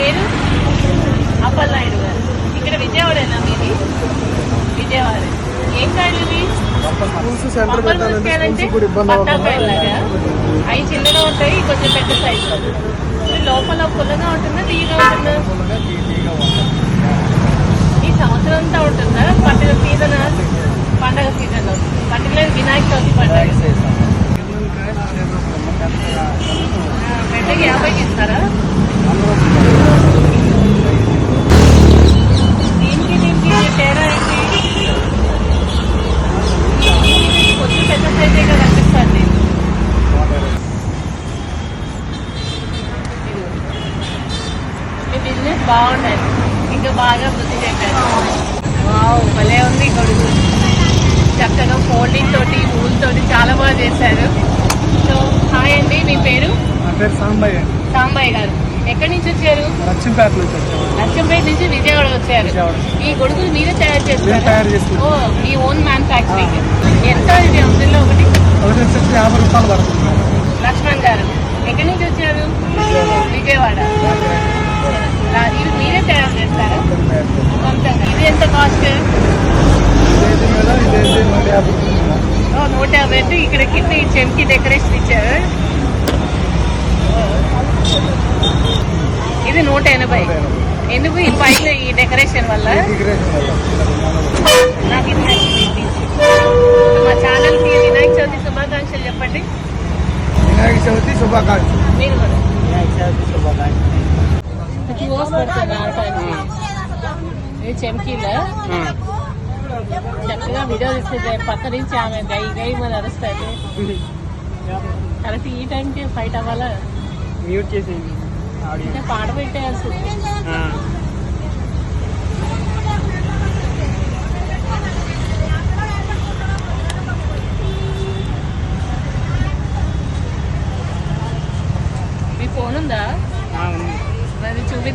పేరు అప్పలనాయుడు గారు. ఇక్కడ విజయవాడేనా మీది? విజయవాడ. ఏం కాయలు ఇవి? అవి చిన్నగా ఉంటాయి కొంచెం పెద్ద సైజు లోపల పుల్లగా ఉంటుందా తీయగా ఉంటుందా? ఈ సంవత్సరం అంతా ఉంటుందా? పండుగ సీజన్? పండగ సీజన్ పర్టికులర్ వినాయక చవితి పండుగ. ఆ, పెద్దకి యాభైకి ఇస్తారా? బిజినెస్ బాగుండాలి ఇంకా బాగా వృద్ధి చేశారు వావ్ భలే ఉంది కొడుకు. చక్కగా ఫోల్డింగ్ తోటి ఊల్ తోటి చాలా బాగా చేశారు. సో హాయ్ అండి మీ పేరు? నా పేరు సాంబయ్య. సాంబయ్య గారు. ఎక్కడి నుంచి వచ్చారు? లక్ష్మీపేట నుంచి లక్ష్మీపేట నుంచి విజయవాడ వచ్చారు. ఈ గొడుగులు మీరే తయారు చేస్తారు ఓ మీ ఓన్ మ్యానుఫ్యాక్చరింగ్ ఎంత ఇది అందులో ఒకటి? యాభై రూపాయలు పడుతుంది. లక్ష్మణ్ గారు ఎక్కడి నుంచి వచ్చారు? విజయవాడ. చేస్తారా? సొంతంగా. ఇది ఎంత కాస్ట్ నూట యాభై. ఓ నూట యాభై అంటే ఇక్కడ కింద ఈ చెంకి డెకరేషన్ ఇచ్చారు. ఇది నూట ఎనభై. ఎందుకు ఈ పైన ఈ డెకరేషన్ వల్ల. నాకు ఇది నచ్చింది. మా ఛానల్కి వినాయక చవితి శుభాకాంక్షలు చెప్పండి. వినాయక చవితి శుభాకాంక్షలు. మీరు కూడా. వినాయక చవితి శుభాకాంక్షలు. పడుతుంది ఇది చెంకీలా చక్కగా వీడియో తీసుకుంటే పక్క నుంచి ఆమె గై గై మన అరుస్తుంది. కరెక్ట్ ఈ టైంకి ఫైట్ అవ్వాలా? మ్యూట్ చేసేయండి. ఆడియో. ఇంకా పాట పెట్టేయాల్సింది. మీ ఫోన్ ఉందా. చూపి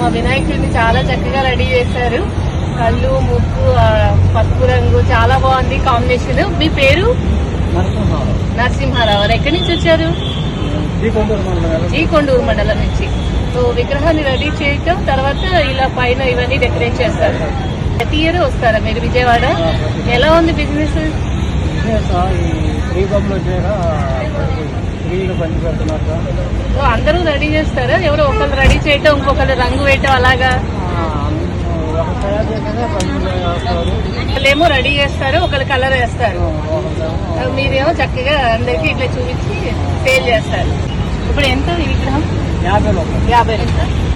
మా వినాయకుడిని చాలా చక్కగా రెడీ చేశారు. కళ్ళు ముక్కు పసుపు రంగు చాలా బాగుంది కాంబినేషన్. మీ పేరు? నరసింహారావు. గారు ఎక్కడి నుంచి వచ్చారు? ఈ కొండూరు మండలం నుంచి. సో విగ్రహాన్ని రెడీ చేయటం తర్వాత ఇలా పైన ఇవన్నీ డెకరేట్ చేస్తారు. ప్రతి ఇయర్ వస్తారా మీరు విజయవాడ? ఎలా ఉంది బిజినెస్? ఫ్రీ అందరూ రెడీ చేస్తారా? ఎవరో ఒకరు రెడీ చేయటం ఇంకొకరు రంగు వేయటం అలాగా? ఒక తయారు చేసాక పని చేస్తారు. వాళ్ళేమో రెడీ చేస్తారు ఒకరు కలర్ వేస్తారు. ఒకళ్ళేమో మీరేమో చక్కగా అందరికి ఇట్లా చూపించి సేల్ చేస్తారు. ఇప్పుడు ఎంత ఈ విగ్రహం? యాభై యాభై